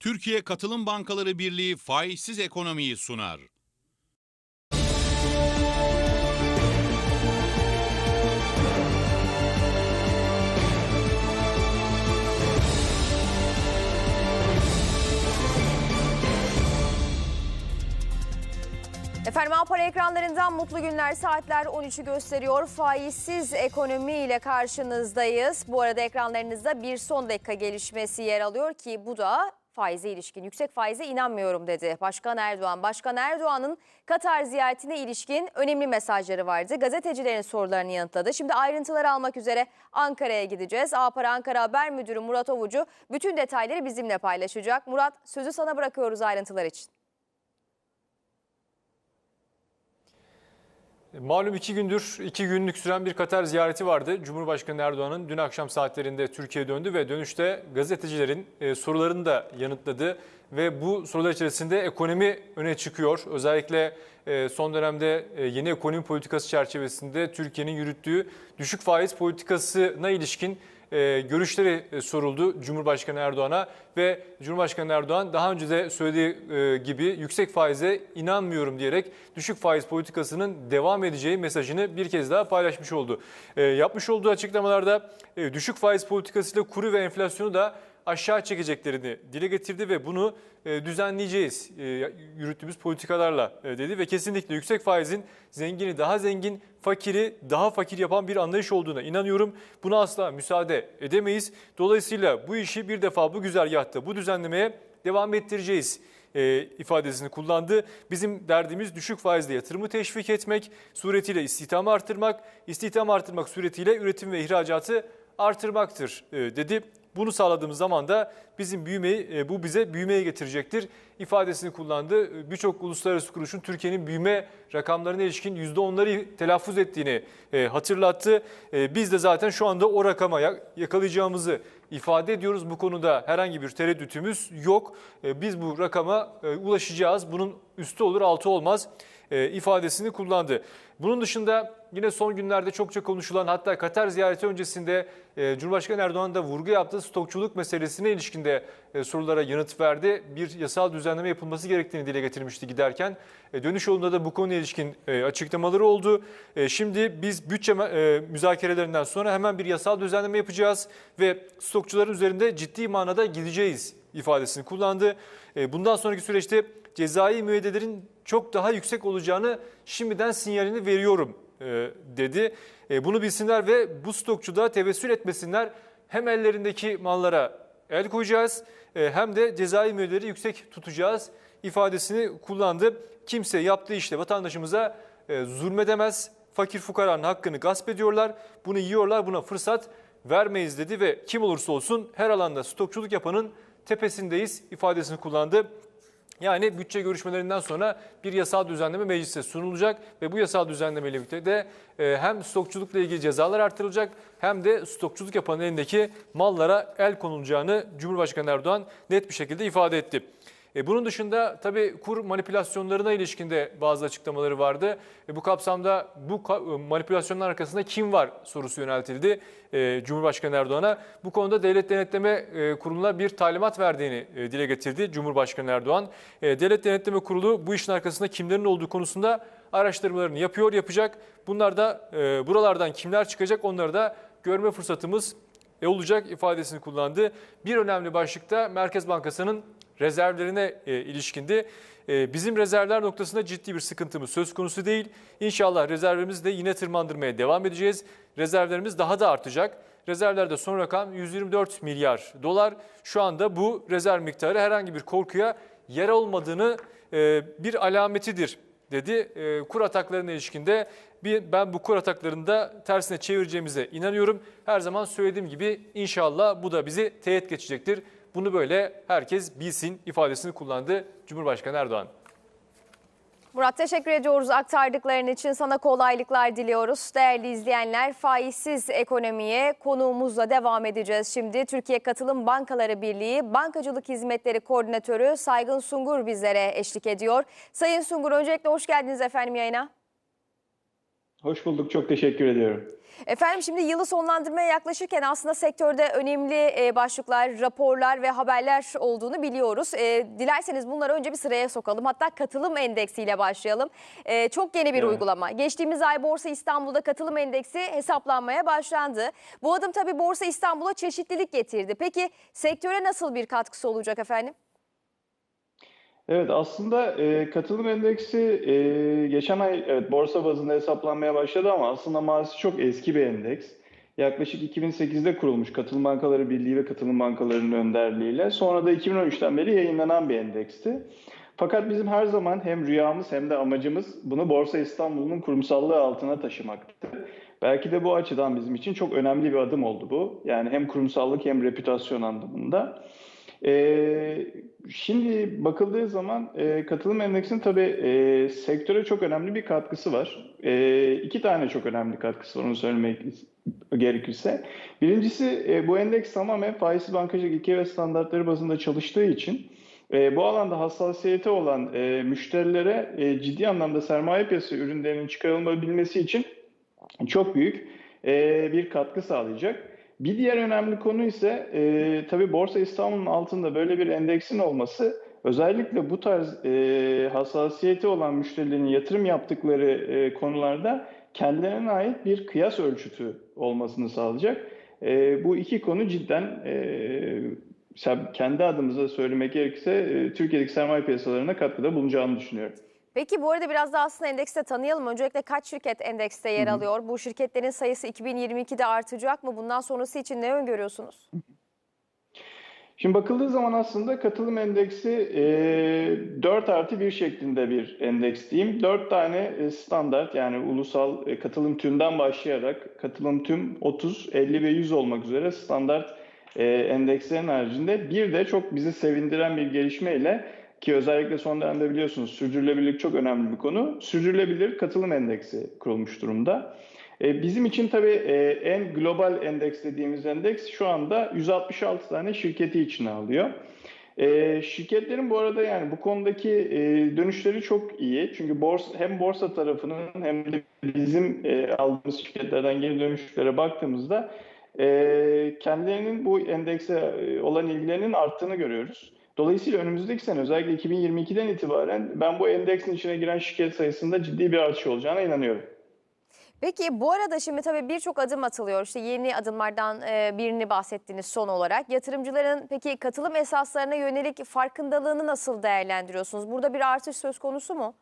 Türkiye Katılım Bankaları Birliği faizsiz ekonomiyi sunar. Efendim Apara ekranlarından mutlu günler saatler 13'ü gösteriyor. Faizsiz ekonomi ile karşınızdayız. Bu arada ekranlarınızda bir son dakika gelişmesi yer alıyor ki bu da faize ilişkin. Yüksek faize inanmıyorum dedi Başkan Erdoğan. Başkan Erdoğan'ın Katar ziyaretine ilişkin önemli mesajları vardı. Gazetecilerin sorularını yanıtladı. Şimdi ayrıntıları almak üzere Ankara'ya gideceğiz. Apara Ankara Haber Müdürü Murat Ovucu bütün detayları bizimle paylaşacak. Murat sözü sana bırakıyoruz ayrıntılar için. Malum iki gündür, iki günlük süren bir Katar ziyareti vardı. Cumhurbaşkanı Erdoğan'ın dün akşam saatlerinde Türkiye'ye döndü ve dönüşte gazetecilerin e, sorularını da yanıtladı. Ve bu sorular içerisinde ekonomi öne çıkıyor. Özellikle e, son dönemde e, yeni ekonomi politikası çerçevesinde Türkiye'nin yürüttüğü düşük faiz politikasına ilişkin e, görüşleri e, soruldu Cumhurbaşkanı Erdoğan'a ve Cumhurbaşkanı Erdoğan daha önce de söylediği e, gibi yüksek faize inanmıyorum diyerek düşük faiz politikasının devam edeceği mesajını bir kez daha paylaşmış oldu. Yapmış olduğu açıklamalarda düşük faiz politikasıyla kuru ve enflasyonu da aşağı çekeceklerini dile getirdi ve bunu e, düzenleyeceğiz e, yürüttüğümüz politikalarla e, dedi ve kesinlikle yüksek faizin zengini daha zengin, fakiri daha fakir yapan bir anlayış olduğuna inanıyorum. Buna asla müsaade edemeyiz. Dolayısıyla bu işi bir defa bu güzergahta, bu düzenlemeye devam ettireceğiz e, ifadesini kullandı. Bizim derdimiz düşük faizle yatırımı teşvik etmek, suretiyle istihdamı artırmak, istihdam artırmak suretiyle üretim ve ihracatı artırmaktır e, dedi. Bunu sağladığımız zaman da bizim büyümeyi, e, bu bize büyümeyi getirecektir ifadesini kullandı. Birçok uluslararası kuruluşun Türkiye'nin büyüme rakamlarına ilişkin %10'ları telaffuz ettiğini e, hatırlattı. E, Biz de zaten şu anda o rakama yakalayacağımızı ifade ediyoruz. Bu konuda herhangi bir tereddütümüz yok. Biz bu rakama ulaşacağız. Bunun üstü olur altı olmaz ifadesini kullandı. Bunun dışında yine son günlerde çokça konuşulan hatta Katar ziyareti öncesinde e, Cumhurbaşkanı Erdoğan da vurgu yaptığı stokçuluk meselesine ilişkinde e, sorulara yanıt verdi. Bir yasal düzenleme yapılması gerektiğini dile getirmişti giderken. E, dönüş yolunda da bu konuya ilişkin e, açıklamaları oldu. Şimdi biz bütçe müzakerelerinden sonra hemen bir yasal düzenleme yapacağız ve stokçuların üzerinde ciddi manada gideceğiz ifadesini kullandı. Bundan sonraki süreçte cezai müeyyidelerin çok daha yüksek olacağını şimdiden sinyalini veriyorum e, dedi. E, bunu bilsinler ve bu stokçuda tevessül etmesinler. Hem ellerindeki mallara el koyacağız e, hem de cezai müeyyideleri yüksek tutacağız ifadesini kullandı. Kimse yaptığı işte vatandaşımıza zulmedemez. Fakir fukaranın hakkını gasp ediyorlar. Bunu yiyorlar buna fırsat vermeyiz dedi ve kim olursa olsun her alanda stokçuluk yapanın tepesindeyiz ifadesini kullandı. Yani bütçe görüşmelerinden sonra bir yasal düzenleme meclise sunulacak ve bu yasal düzenleme ile birlikte de e, hem stokçulukla ilgili cezalar artırılacak hem de stokçuluk yapan elindeki mallara el konulacağını Cumhurbaşkanı Erdoğan net bir şekilde ifade etti. E, bunun dışında tabii kur manipülasyonlarına ilişkinde bazı açıklamaları vardı. E, bu kapsamda bu e, manipülasyonlar arkasında kim var sorusu yöneltildi Cumhurbaşkanı Erdoğan'a. Bu konuda Devlet Denetleme Kurulu'na bir talimat verdiğini dile getirdi Cumhurbaşkanı Erdoğan. Devlet Denetleme Kurulu bu işin arkasında kimlerin olduğu konusunda araştırmalarını yapıyor, yapacak. Bunlar da buralardan kimler çıkacak onları da görme fırsatımız olacak ifadesini kullandı. Bir önemli başlıkta Merkez Bankası'nın rezervlerine e, ilişkindi. E, bizim rezervler noktasında ciddi bir sıkıntımız söz konusu değil. İnşallah rezervlerimizi de yine tırmandırmaya devam edeceğiz. Rezervlerimiz daha da artacak. Rezervlerde son rakam 124 milyar dolar. Şu anda bu rezerv miktarı herhangi bir korkuya yer olmadığını e, bir alametidir dedi. Kur ataklarına ilişkinde ben bu kur ataklarında tersine çevireceğimize inanıyorum. Her zaman söylediğim gibi inşallah bu da bizi teğet geçecektir. Bunu böyle herkes bilsin ifadesini kullandı Cumhurbaşkanı Erdoğan. Murat teşekkür ediyoruz aktardıkların için. Sana kolaylıklar diliyoruz. Değerli izleyenler faizsiz ekonomiye konuğumuzla devam edeceğiz. Şimdi Türkiye Katılım Bankaları Birliği Bankacılık Hizmetleri Koordinatörü Saygın Sungur bizlere eşlik ediyor. Sayın Sungur öncelikle hoş geldiniz efendim yayına. Hoş bulduk, çok teşekkür ediyorum. Efendim şimdi yılı sonlandırmaya yaklaşırken aslında sektörde önemli e, başlıklar, raporlar ve haberler olduğunu biliyoruz. E, dilerseniz bunları önce bir sıraya sokalım. Hatta katılım endeksiyle başlayalım. E, çok yeni bir Evet. uygulama. Geçtiğimiz ay Borsa İstanbul'da katılım endeksi hesaplanmaya başlandı. Bu adım tabii Borsa İstanbul'a çeşitlilik getirdi. Peki sektöre nasıl bir katkısı olacak efendim? Evet, aslında e, katılım endeksi e, geçen ay evet borsa bazında hesaplanmaya başladı ama aslında maalesef çok eski bir endeks. Yaklaşık 2008'de kurulmuş Katılım Bankaları Birliği ve Katılım Bankaları'nın önderliğiyle. Sonra da 2013'ten beri yayınlanan bir endeksti. Fakat bizim her zaman hem rüyamız hem de amacımız bunu Borsa İstanbul'un kurumsallığı altına taşımaktı. Belki de bu açıdan bizim için çok önemli bir adım oldu bu. Yani hem kurumsallık hem reputasyon anlamında. Ee, şimdi bakıldığı zaman e, katılım endeksinin tabii e, sektöre çok önemli bir katkısı var. E, iki tane çok önemli katkısı var onu söylemek gerekirse. Birincisi e, bu endeks tamamen faizsiz bankacılık ilke ve standartları bazında çalıştığı için e, bu alanda hassasiyeti olan e, müşterilere e, ciddi anlamda sermaye piyasası ürünlerinin çıkarılabilmesi için çok büyük e, bir katkı sağlayacak. Bir diğer önemli konu ise e, tabii Borsa İstanbul'un altında böyle bir endeksin olması özellikle bu tarz e, hassasiyeti olan müşterilerin yatırım yaptıkları e, konularda kendilerine ait bir kıyas ölçütü olmasını sağlayacak. E, bu iki konu cidden e, kendi adımıza söylemek gerekirse e, Türkiye'deki sermaye piyasalarına katkıda bulunacağını düşünüyorum. Peki bu arada biraz da aslında endekste tanıyalım. Öncelikle kaç şirket endekste yer alıyor? Bu şirketlerin sayısı 2022'de artacak mı? Bundan sonrası için ne öngörüyorsunuz? Şimdi bakıldığı zaman aslında katılım endeksi e, 4 artı 1 şeklinde bir endeks diyeyim. 4 tane e, standart yani ulusal e, katılım tümden başlayarak katılım tüm 30, 50 ve 100 olmak üzere standart e, endekslerin haricinde bir de çok bizi sevindiren bir gelişmeyle ki özellikle son dönemde biliyorsunuz sürdürülebilirlik çok önemli bir konu. Sürdürülebilir katılım endeksi kurulmuş durumda. E, Bizim için tabii e, en global endeks dediğimiz endeks şu anda 166 tane şirketi içine alıyor. E, Şirketlerin bu arada yani bu konudaki dönüşleri çok iyi. Çünkü hem borsa tarafının hem de bizim aldığımız şirketlerden geri dönüşlere baktığımızda kendilerinin bu endekse olan ilgilerinin arttığını görüyoruz. Dolayısıyla önümüzdeki sene özellikle 2022'den itibaren ben bu endeksin içine giren şirket sayısında ciddi bir artış olacağına inanıyorum. Peki bu arada şimdi tabii birçok adım atılıyor. İşte yeni adımlardan e, birini bahsettiniz son olarak. Yatırımcıların peki katılım esaslarına yönelik farkındalığını nasıl değerlendiriyorsunuz? Burada bir artış söz konusu mu?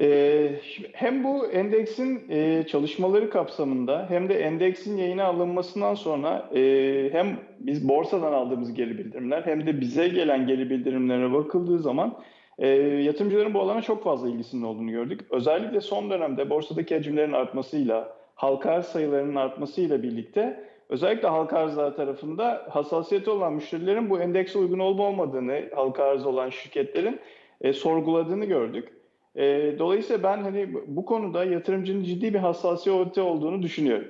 Ee, hem bu endeksin e, çalışmaları kapsamında hem de endeksin yayına alınmasından sonra e, hem biz borsadan aldığımız geri bildirimler hem de bize gelen geri bildirimlere bakıldığı zaman e, yatırımcıların bu alana çok fazla ilgisinin olduğunu gördük. Özellikle son dönemde borsadaki hacimlerin artmasıyla, halka arz sayılarının artmasıyla birlikte özellikle halka arzlar tarafında hassasiyeti olan müşterilerin bu endekse uygun olup olmadığını, halka arz olan şirketlerin e, sorguladığını gördük. E, dolayısıyla ben hani bu konuda yatırımcının ciddi bir hassasiyeti olduğunu düşünüyorum.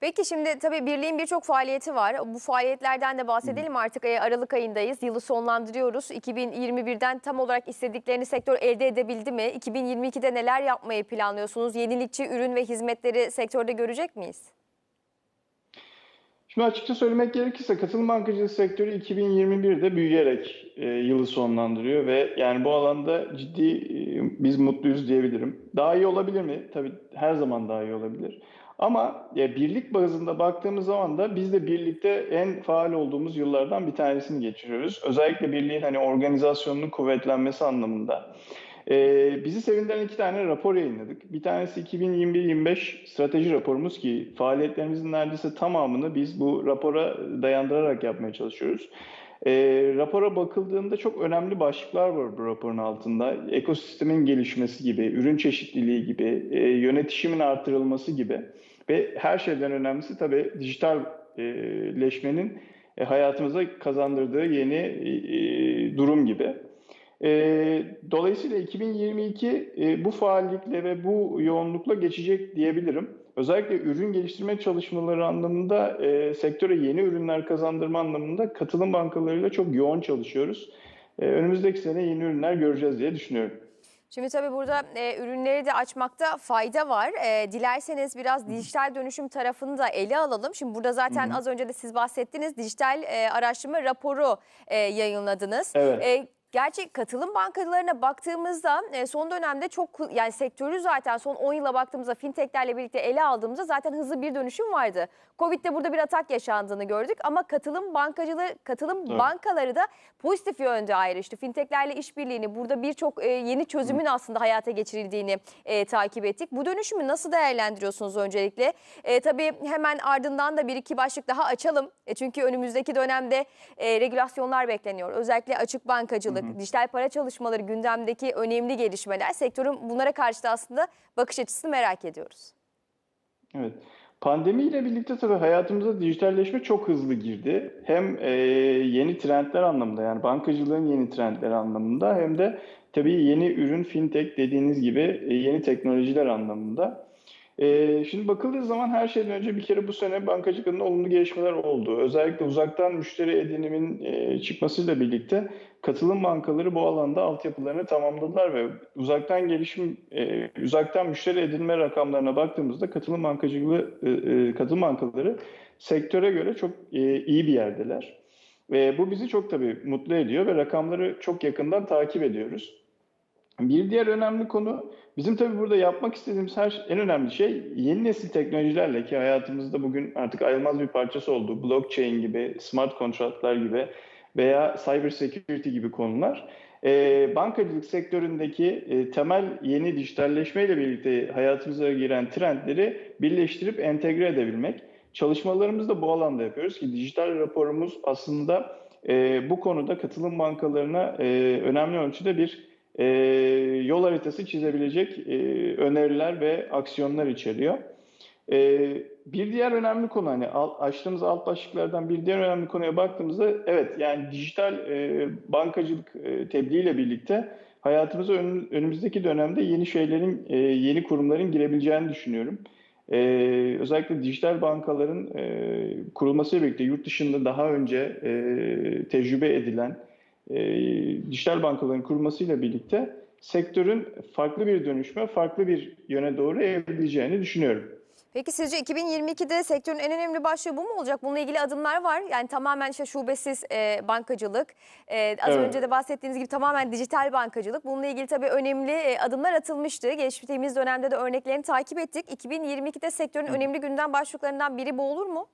Peki şimdi tabii birliğin birçok faaliyeti var. Bu faaliyetlerden de bahsedelim artık. Aralık ayındayız. Yılı sonlandırıyoruz. 2021'den tam olarak istediklerini sektör elde edebildi mi? 2022'de neler yapmayı planlıyorsunuz? Yenilikçi ürün ve hizmetleri sektörde görecek miyiz? Şimdi açıkça söylemek gerekirse katılım bankacılığı sektörü 2021'de büyüyerek e, yılı sonlandırıyor ve yani bu alanda ciddi e, biz mutluyuz diyebilirim. Daha iyi olabilir mi? Tabii her zaman daha iyi olabilir. Ama ya birlik bazında baktığımız zaman da biz de birlikte en faal olduğumuz yıllardan bir tanesini geçiriyoruz. Özellikle birliğin hani organizasyonunun kuvvetlenmesi anlamında. Ee, bizi sevindiren iki tane rapor yayınladık. Bir tanesi 2021-25 strateji raporumuz ki faaliyetlerimizin neredeyse tamamını biz bu rapora dayandırarak yapmaya çalışıyoruz. Ee, rapora bakıldığında çok önemli başlıklar var bu raporun altında. Ekosistemin gelişmesi gibi, ürün çeşitliliği gibi, e, yönetişimin artırılması gibi ve her şeyden önemlisi tabii dijitalleşmenin e, hayatımıza kazandırdığı yeni e, durum gibi. E, dolayısıyla 2022 e, bu faallikle ve bu yoğunlukla geçecek diyebilirim. Özellikle ürün geliştirme çalışmaları anlamında e, sektöre yeni ürünler kazandırma anlamında katılım bankalarıyla çok yoğun çalışıyoruz. E, önümüzdeki sene yeni ürünler göreceğiz diye düşünüyorum. Şimdi tabii burada e, ürünleri de açmakta fayda var. E, dilerseniz biraz dijital dönüşüm tarafını da ele alalım. Şimdi burada zaten az önce de siz bahsettiniz. Dijital e, araştırma raporu e, yayınladınız. Evet. E, Gerçi katılım bankalarına baktığımızda e, son dönemde çok yani sektörü zaten son 10 yıla baktığımızda fintechlerle birlikte ele aldığımızda zaten hızlı bir dönüşüm vardı. Covid'de burada bir atak yaşandığını gördük ama katılım bankacılığı, katılım Evet. bankaları da pozitif yönde ayrıştı. Fintechlerle işbirliğini burada birçok e, yeni çözümün aslında hayata geçirildiğini e, takip ettik. Bu dönüşümü nasıl değerlendiriyorsunuz öncelikle? E, tabii hemen ardından da bir iki başlık daha açalım. E, çünkü önümüzdeki dönemde e, regülasyonlar bekleniyor. Özellikle açık bankacılık, dijital para çalışmaları gündemdeki önemli gelişmeler. Sektörün bunlara karşı da aslında bakış açısını merak ediyoruz. Evet. Pandemiyle birlikte tabii hayatımıza dijitalleşme çok hızlı girdi. Hem e, yeni trendler anlamında yani bankacılığın yeni trendleri anlamında hem de tabii yeni ürün fintech dediğiniz gibi e, yeni teknolojiler anlamında. E, şimdi bakıldığı zaman her şeyden önce bir kere bu sene bankacılığında olumlu gelişmeler oldu. Özellikle uzaktan müşteri edinimin e, çıkmasıyla birlikte katılım bankaları bu alanda altyapılarını tamamladılar ve uzaktan gelişim, e, uzaktan müşteri edinme rakamlarına baktığımızda katılım bankacılığı, e, e, katılım bankaları sektöre göre çok e, iyi bir yerdeler. Ve bu bizi çok tabii mutlu ediyor ve rakamları çok yakından takip ediyoruz. Bir diğer önemli konu bizim tabii burada yapmak istediğimiz her en önemli şey yeni nesil teknolojilerle ki hayatımızda bugün artık ayrılmaz bir parçası oldu. Blockchain gibi, smart kontratlar gibi veya cyber security gibi konular. Ee, bankacılık sektöründeki e, temel yeni dijitalleşmeyle birlikte hayatımıza giren trendleri birleştirip entegre edebilmek. Çalışmalarımızı da bu alanda yapıyoruz ki dijital raporumuz aslında e, bu konuda katılım bankalarına e, önemli ölçüde bir e, yol haritası çizebilecek e, öneriler ve aksiyonlar içeriyor. E, bir diğer önemli konu hani açtığımız alt başlıklardan bir diğer önemli konuya baktığımızda evet yani dijital e, bankacılık e, tebliğiyle birlikte hayatımıza ön- önümüzdeki dönemde yeni şeylerin, e, yeni kurumların girebileceğini düşünüyorum. E, özellikle dijital bankaların e, kurulmasıyla birlikte yurt dışında daha önce e, tecrübe edilen e, dijital bankaların kurulmasıyla birlikte sektörün farklı bir dönüşme, farklı bir yöne doğru evrileceğini düşünüyorum. Peki sizce 2022'de sektörün en önemli başlığı bu mu olacak? Bununla ilgili adımlar var. Yani tamamen işte şubesiz e, bankacılık. E, az Evet. önce de bahsettiğiniz gibi tamamen dijital bankacılık. Bununla ilgili tabii önemli e, adımlar atılmıştı. Geçtiğimiz dönemde de örneklerini takip ettik. 2022'de sektörün önemli gündem başlıklarından biri bu olur mu?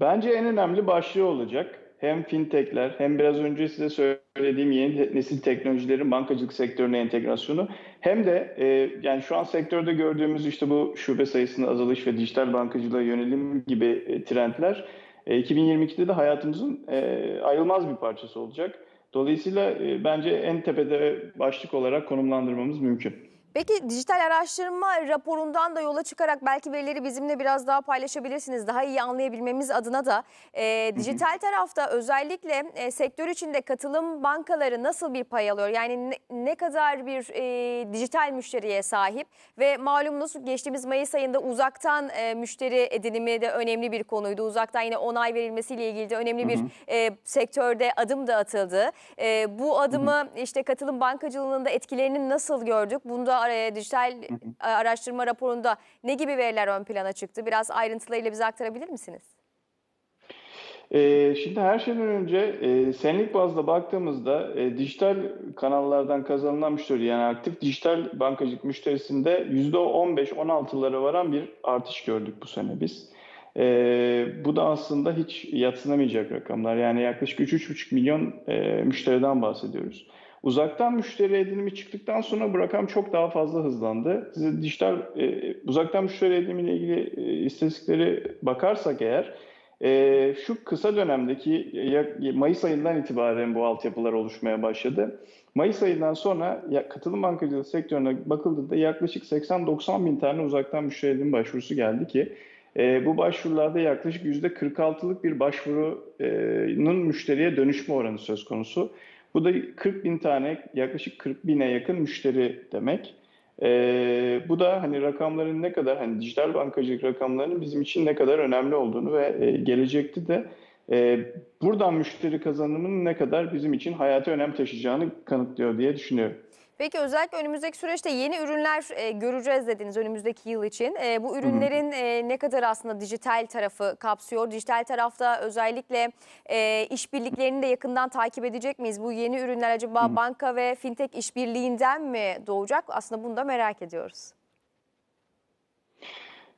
Bence en önemli başlığı olacak. Hem fintechler hem biraz önce size söylediğim yeni nesil teknolojilerin bankacılık sektörüne entegrasyonu hem de e, yani şu an sektörde gördüğümüz işte bu şube sayısında azalış ve dijital bankacılığa yönelim gibi e, trendler e, 2022'de de hayatımızın e, ayrılmaz bir parçası olacak. Dolayısıyla e, bence en tepede başlık olarak konumlandırmamız mümkün. Peki dijital araştırma raporundan da yola çıkarak belki verileri bizimle biraz daha paylaşabilirsiniz. Daha iyi anlayabilmemiz adına da e, dijital tarafta özellikle e, sektör içinde katılım bankaları nasıl bir pay alıyor? Yani ne, ne kadar bir e, dijital müşteriye sahip ve malumunuz geçtiğimiz Mayıs ayında uzaktan e, müşteri edinimi de önemli bir konuydu. Uzaktan yine onay verilmesiyle ilgili de önemli bir e, sektörde adım da atıldı. E, bu adımı işte katılım bankacılığının da etkilerini nasıl gördük? Bunda e, dijital e, araştırma raporunda ne gibi veriler ön plana çıktı? Biraz ayrıntılarıyla bize aktarabilir misiniz? Ee, şimdi her şeyden önce e, senelik bazda baktığımızda e, dijital kanallardan kazanılan müşteri yani aktif dijital bankacılık müşterisinde %15-16'lara varan bir artış gördük bu sene biz. Bu da aslında hiç yadsınamayacak rakamlar. Yani yaklaşık 3-3,5 milyon e, müşteriden bahsediyoruz. Uzaktan müşteri edinimi çıktıktan sonra bu rakam çok daha fazla hızlandı. Size dijital e, uzaktan müşteri edinimiyle ilgili e, istatistikleri bakarsak eğer ee, şu kısa dönemdeki ya- Mayıs ayından itibaren bu altyapılar oluşmaya başladı. Mayıs ayından sonra ya, katılım bankacılığı sektörüne bakıldığında yaklaşık 80-90 bin tane uzaktan müşteri edinimi başvurusu geldi ki e, bu başvurularda yaklaşık %46'lık bir başvurunun müşteriye dönüşme oranı söz konusu. Bu da 40 bin tane yaklaşık 40 bine yakın müşteri demek. Ee, bu da hani rakamların ne kadar hani dijital bankacılık rakamlarının bizim için ne kadar önemli olduğunu ve e, gelecekte de e, buradan müşteri kazanımının ne kadar bizim için hayati önem taşıyacağını kanıtlıyor diye düşünüyorum. Peki özellikle önümüzdeki süreçte yeni ürünler e, göreceğiz dediniz önümüzdeki yıl için. E, bu ürünlerin e, ne kadar aslında dijital tarafı kapsıyor? Dijital tarafta özellikle e, işbirliklerini de yakından takip edecek miyiz? Bu yeni ürünler acaba banka ve fintech işbirliğinden mi doğacak? Aslında bunu da merak ediyoruz.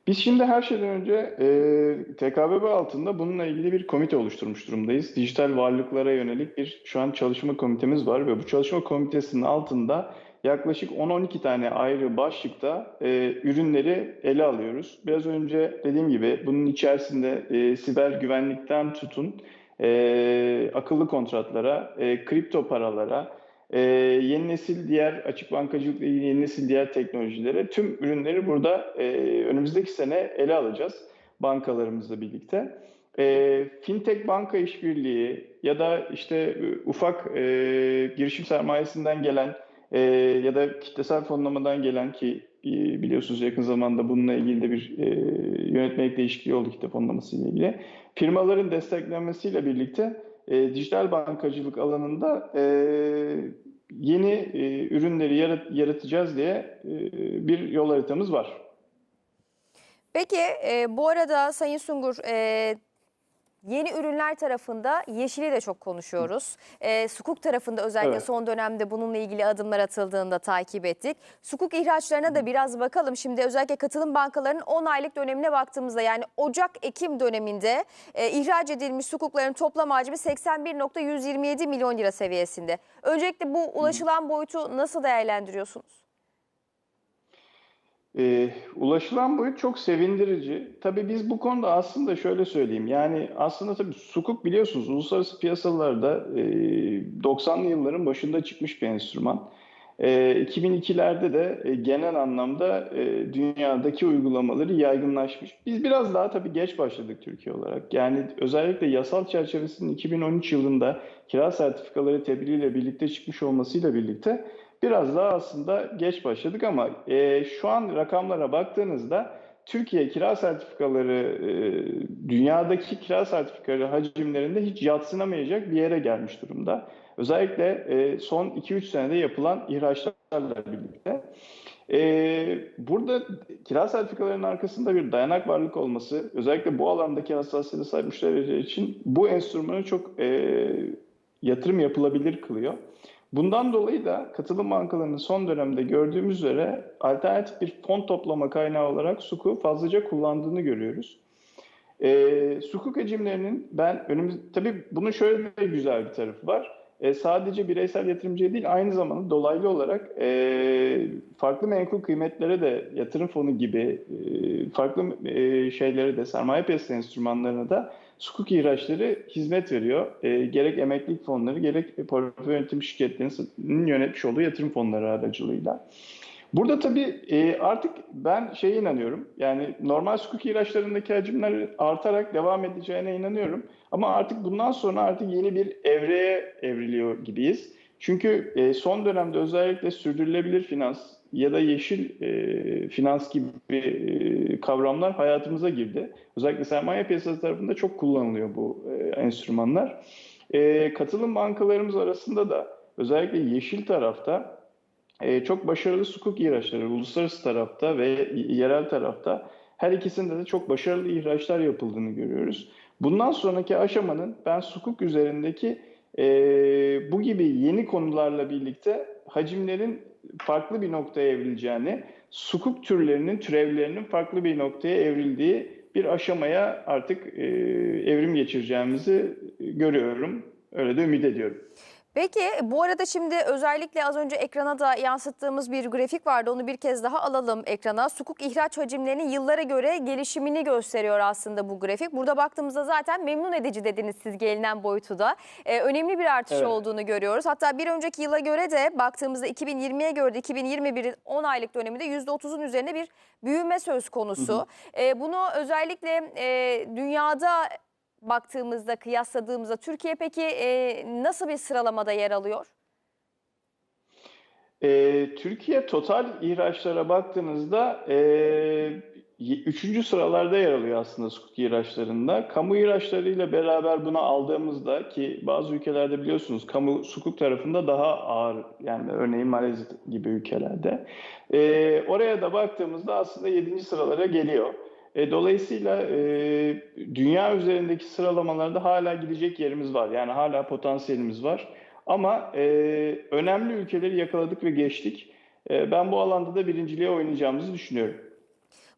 Biz şimdi her şeyden önce e, TKBB altında bununla ilgili bir komite oluşturmuş durumdayız. Dijital varlıklara yönelik bir şu an çalışma komitemiz var ve bu çalışma komitesinin altında yaklaşık 10-12 tane ayrı başlıkta e, ürünleri ele alıyoruz. Biraz önce dediğim gibi bunun içerisinde e, siber güvenlikten tutun e, akıllı kontratlara, e, kripto paralara, ee, yeni nesil diğer açık bankacılıkla ilgili yeni nesil diğer teknolojilere tüm ürünleri burada e, önümüzdeki sene ele alacağız bankalarımızla birlikte. E, fintech banka işbirliği ya da işte e, ufak e, girişim sermayesinden gelen e, ya da kitlesel fonlamadan gelen ki e, biliyorsunuz yakın zamanda bununla ilgili de bir e, yönetmelik değişikliği oldu kitle fonlaması ile ilgili. Firmaların desteklenmesiyle birlikte e, dijital bankacılık alanında e, yeni e, ürünleri yarat, yaratacağız diye e, bir yol haritamız var. Peki e, bu arada Sayın Sungur e, yeni ürünler tarafında yeşili de çok konuşuyoruz. E, sukuk tarafında özellikle Evet. son dönemde bununla ilgili adımlar atıldığını da takip ettik. Sukuk ihraçlarına da biraz bakalım. Şimdi özellikle katılım bankalarının 10 aylık dönemine baktığımızda yani Ocak-Ekim döneminde e, ihraç edilmiş sukukların toplam hacmi 81.127 milyon lira seviyesinde. Öncelikle bu ulaşılan boyutu nasıl değerlendiriyorsunuz? Ee, ulaşılan boyut çok sevindirici. Tabii biz bu konuda aslında şöyle söyleyeyim. Yani aslında tabii sukuk biliyorsunuz uluslararası piyasalarda e, 90'lı yılların başında çıkmış bir enstrüman. E, 2002'lerde de e, genel anlamda e, dünyadaki uygulamaları yaygınlaşmış. Biz biraz daha tabii geç başladık Türkiye olarak. Yani özellikle yasal çerçevesinin 2013 yılında kira sertifikaları tebliğiyle birlikte çıkmış olmasıyla birlikte Biraz daha aslında geç başladık ama e, şu an rakamlara baktığınızda Türkiye kira sertifikaları e, dünyadaki kira sertifikaları hacimlerinde hiç yatsınamayacak bir yere gelmiş durumda. Özellikle e, son 2-3 senede yapılan ihraçlarla birlikte. E, burada kira sertifikalarının arkasında bir dayanak varlık olması, özellikle bu alandaki hassasiyete sahip müşteriler için bu enstrümanı çok e, yatırım yapılabilir kılıyor. Bundan dolayı da katılım bankalarının son dönemde gördüğümüz üzere alternatif bir fon toplama kaynağı olarak SUK'u fazlaca kullandığını görüyoruz. E, sukuk hacimlerinin ben önümüz tabii bunun şöyle de güzel bir tarafı var. E, sadece bireysel yatırımcıya değil aynı zamanda dolaylı olarak e, farklı menkul kıymetlere de yatırım fonu gibi e, farklı e, şeylere de sermaye piyasası enstrümanlarına da sukuk ihraçları hizmet veriyor. E, gerek emeklilik fonları gerek portföy yönetim şirketlerinin yönetmiş olduğu yatırım fonları aracılığıyla. Burada tabii e, artık ben şeye inanıyorum. Yani normal sukuk ihraçlarındaki hacimler artarak devam edeceğine inanıyorum. Ama artık bundan sonra artık yeni bir evreye evriliyor gibiyiz. Çünkü e, son dönemde özellikle sürdürülebilir finans ya da yeşil e, finans gibi e, kavramlar hayatımıza girdi. Özellikle sermaye piyasası tarafında çok kullanılıyor bu e, enstrümanlar. E, katılım bankalarımız arasında da özellikle yeşil tarafta e, çok başarılı sukuk ihraçları uluslararası tarafta ve yerel tarafta her ikisinde de çok başarılı ihraçlar yapıldığını görüyoruz. Bundan sonraki aşamanın ben sukuk üzerindeki e, bu gibi yeni konularla birlikte hacimlerin farklı bir noktaya evrileceğini, sukuk türlerinin, türevlerinin farklı bir noktaya evrildiği bir aşamaya artık e, evrim geçireceğimizi görüyorum. Öyle de ümit ediyorum. Peki bu arada şimdi özellikle az önce ekrana da yansıttığımız bir grafik vardı. Onu bir kez daha alalım ekrana. Sukuk ihraç hacimlerinin yıllara göre gelişimini gösteriyor aslında bu grafik. Burada baktığımızda zaten memnun edici dediniz siz gelinen boyutu da. Ee, önemli bir artış Evet. olduğunu görüyoruz. Hatta bir önceki yıla göre de baktığımızda 2020'ye göre de 2021'in 10 aylık döneminde %30'un üzerine bir büyüme söz konusu. Ee, bunu özellikle e, dünyada baktığımızda, kıyasladığımızda Türkiye peki e, nasıl bir sıralamada yer alıyor? E, Türkiye total ihraçlara baktığınızda e, üçüncü sıralarda yer alıyor aslında sukuk ihraçlarında. Kamu ihraçlarıyla beraber bunu aldığımızda ki bazı ülkelerde biliyorsunuz kamu sukuk tarafında daha ağır yani örneğin Malezya gibi ülkelerde. E, oraya da baktığımızda aslında yedinci sıralara geliyor. E, dolayısıyla e, dünya üzerindeki sıralamalarda hala gidecek yerimiz var. Yani hala potansiyelimiz var. Ama e, önemli ülkeleri yakaladık ve geçtik. E, ben bu alanda da birinciliğe oynayacağımızı düşünüyorum.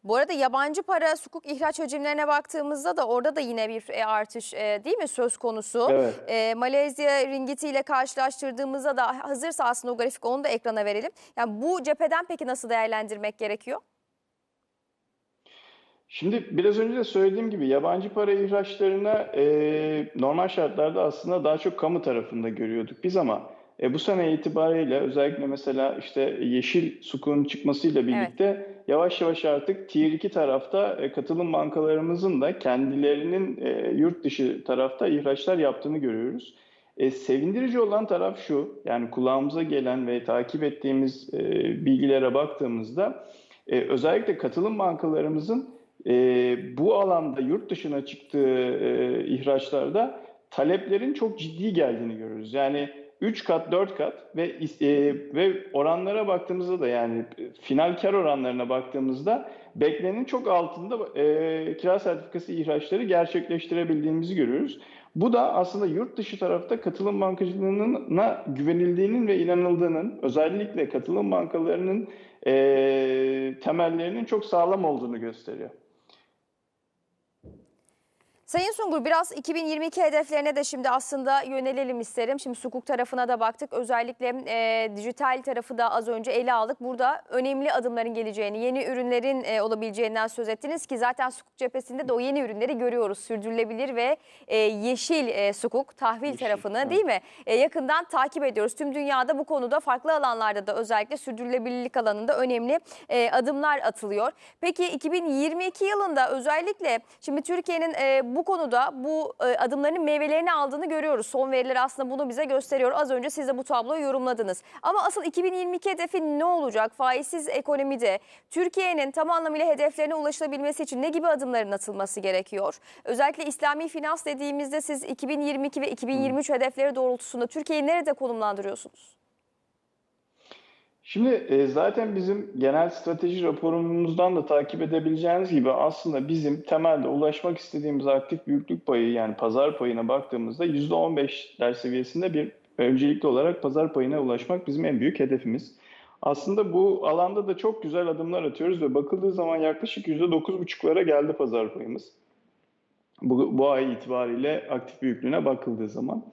Bu arada yabancı para sukuk ihraç hacimlerine baktığımızda da orada da yine bir e, artış e, değil mi söz konusu? Evet. E, Malezya ringgiti ile karşılaştırdığımızda da hazırsa aslında o grafik onu da ekrana verelim. Yani bu cepheden peki nasıl değerlendirmek gerekiyor? Şimdi biraz önce de söylediğim gibi yabancı para ihraçlarına e, normal şartlarda aslında daha çok kamu tarafında görüyorduk biz ama e, bu sene itibariyle özellikle mesela işte yeşil sukukun çıkmasıyla birlikte yavaş yavaş artık Tier 2 tarafta e, katılım bankalarımızın da kendilerinin e, yurt dışı tarafta ihraçlar yaptığını görüyoruz. E, sevindirici olan taraf şu, yani kulağımıza gelen ve takip ettiğimiz e, bilgilere baktığımızda e, özellikle katılım bankalarımızın e, bu alanda yurt dışına çıktığı e, ihraçlarda taleplerin çok ciddi geldiğini görüyoruz. Yani 3 kat 4 kat ve e, ve oranlara baktığımızda da yani final kar oranlarına baktığımızda beklenenin çok altında e, kira sertifikası ihraçları gerçekleştirebildiğimizi görüyoruz. Bu da aslında yurt dışı tarafta katılım bankacılığına güvenildiğinin ve inanıldığının özellikle katılım bankalarının e, temellerinin çok sağlam olduğunu gösteriyor. Sayın Sungur biraz 2022 hedeflerine de şimdi aslında yönelelim isterim. Şimdi sukuk tarafına da baktık. Özellikle e, dijital tarafı da az önce ele aldık. Burada önemli adımların geleceğini, yeni ürünlerin e, olabileceğinden söz ettiniz ki zaten sukuk cephesinde de o yeni ürünleri görüyoruz. Sürdürülebilir ve e, yeşil e, sukuk, tahvil Yeşil, tarafını evet. değil mi? E, yakından takip ediyoruz. Tüm dünyada bu konuda farklı alanlarda da özellikle sürdürülebilirlik alanında önemli e, adımlar atılıyor. Peki 2022 yılında özellikle şimdi Türkiye'nin e, bu konuda bu e, adımların meyvelerini aldığını görüyoruz. Son veriler aslında bunu bize gösteriyor. Az önce siz de bu tabloyu yorumladınız. Ama asıl 2022 hedefi ne olacak? Faizsiz ekonomide Türkiye'nin tam anlamıyla hedeflerine ulaşılabilmesi için ne gibi adımların atılması gerekiyor? Özellikle İslami finans dediğimizde siz 2022 ve 2023 hedefleri doğrultusunda Türkiye'yi nerede konumlandırıyorsunuz? Şimdi e, zaten bizim genel strateji raporumuzdan da takip edebileceğiniz gibi aslında bizim temelde ulaşmak istediğimiz aktif büyüklük payı yani pazar payına baktığımızda %15'ler seviyesinde bir öncelikli olarak pazar payına ulaşmak bizim en büyük hedefimiz. Aslında bu alanda da çok güzel adımlar atıyoruz ve bakıldığı zaman yaklaşık %9,5'lara geldi pazar payımız. Bu, bu ay itibariyle aktif büyüklüğüne bakıldığı zaman.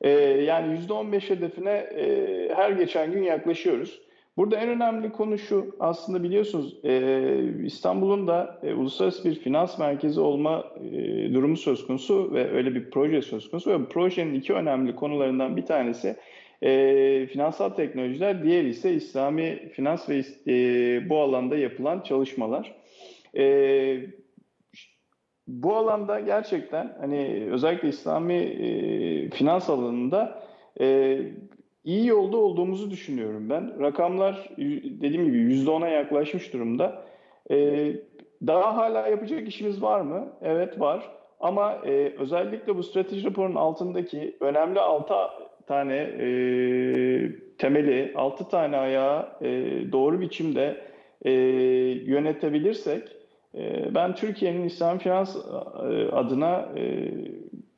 Ee, yani %15 hedefine e, her geçen gün yaklaşıyoruz. Burada en önemli konu şu, aslında biliyorsunuz e, İstanbul'un da e, uluslararası bir finans merkezi olma e, durumu söz konusu ve öyle bir proje söz konusu ve bu projenin iki önemli konularından bir tanesi e, finansal teknolojiler, diğeri ise İslami finans ve e, bu alanda yapılan çalışmalar. E, bu alanda gerçekten hani özellikle İslami e, finans alanında e, iyi yolda olduğumuzu düşünüyorum ben. Rakamlar dediğim gibi %10'a yaklaşmış durumda. E, daha hala yapacak işimiz var mı? Evet var. Ama e, özellikle bu strateji raporunun altındaki önemli 6 tane e, temeli, 6 tane ayağı e, doğru biçimde e, yönetebilirsek e, ben Türkiye'nin İslam finans e, adına e,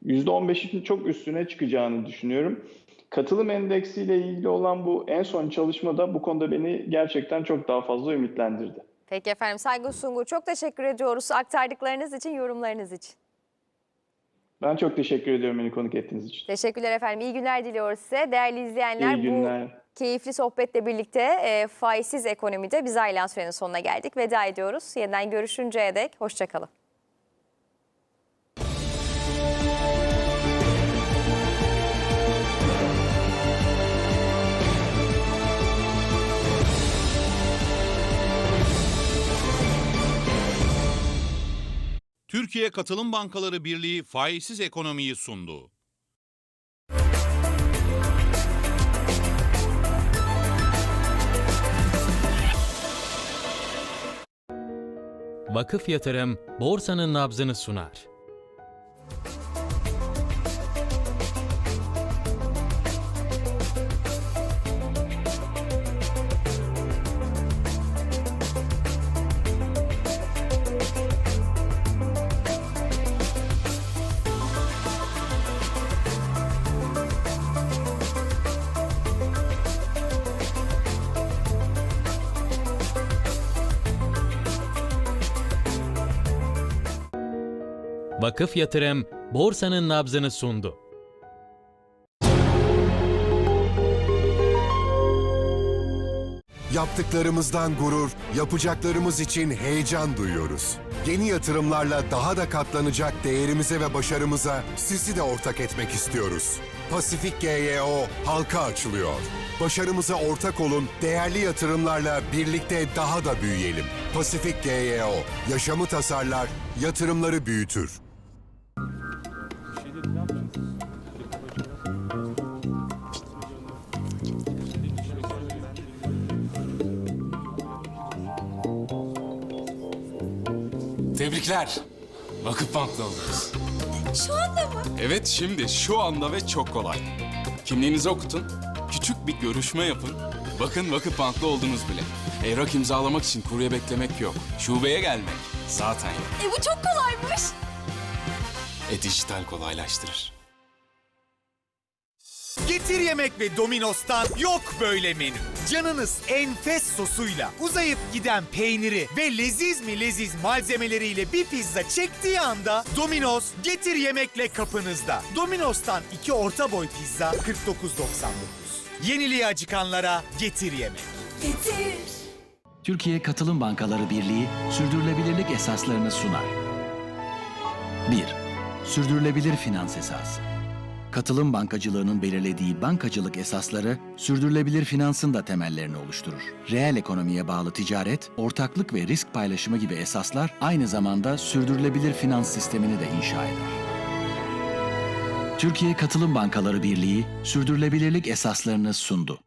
%15'in çok üstüne çıkacağını düşünüyorum. Katılım endeksiyle ilgili olan bu en son çalışmada bu konuda beni gerçekten çok daha fazla ümitlendirdi. Peki efendim Saygın Sungur çok teşekkür ediyoruz aktardıklarınız için, yorumlarınız için. Ben çok teşekkür ediyorum beni konuk ettiğiniz için. Teşekkürler efendim. İyi günler diliyoruz size. Değerli izleyenler İyi günler. bu keyifli sohbetle birlikte e, faizsiz ekonomide biz ayrılan sürenin sonuna geldik. Veda ediyoruz. Yeniden görüşünceye dek hoşçakalın. Türkiye Katılım Bankaları Birliği faizsiz ekonomiyi sundu. Vakıf Yatırım borsanın nabzını sunar. Vakıf Yatırım borsanın nabzını sundu. Yaptıklarımızdan gurur, yapacaklarımız için heyecan duyuyoruz. Yeni yatırımlarla daha da katlanacak değerimize ve başarımıza sizi de ortak etmek istiyoruz. Pasifik GYO halka açılıyor. Başarımıza ortak olun, değerli yatırımlarla birlikte daha da büyüyelim. Pasifik GYO, yaşamı tasarlar, yatırımları büyütür. Tebrikler. Vakıfbank'ta oldunuz. Şu anda mı? Evet şimdi şu anda ve çok kolay. Kimliğinizi okutun, küçük bir görüşme yapın. Bakın Vakıfbank'ta oldunuz bile. Evrak imzalamak için kurye beklemek yok. Şubeye gelmek zaten yok. E bu çok kolaymış. E dijital kolaylaştırır. Getir Yemek ve Domino's'tan yok böyle menü. Canınız enfes sosuyla uzayıp giden peyniri ve leziz mi leziz malzemeleriyle bir pizza çektiği anda Domino's Getir Yemek'le kapınızda. Domino's'tan iki orta boy pizza 49.99. Yeniliğe acıkanlara Getir Yemek. Getir. Türkiye Katılım Bankaları Birliği sürdürülebilirlik esaslarını sunar. 1. Sürdürülebilir finans esası. Katılım bankacılığının belirlediği bankacılık esasları sürdürülebilir finansın da temellerini oluşturur. Reel ekonomiye bağlı ticaret, ortaklık ve risk paylaşımı gibi esaslar aynı zamanda sürdürülebilir finans sistemini de inşa eder. Türkiye Katılım Bankaları Birliği sürdürülebilirlik esaslarını sundu.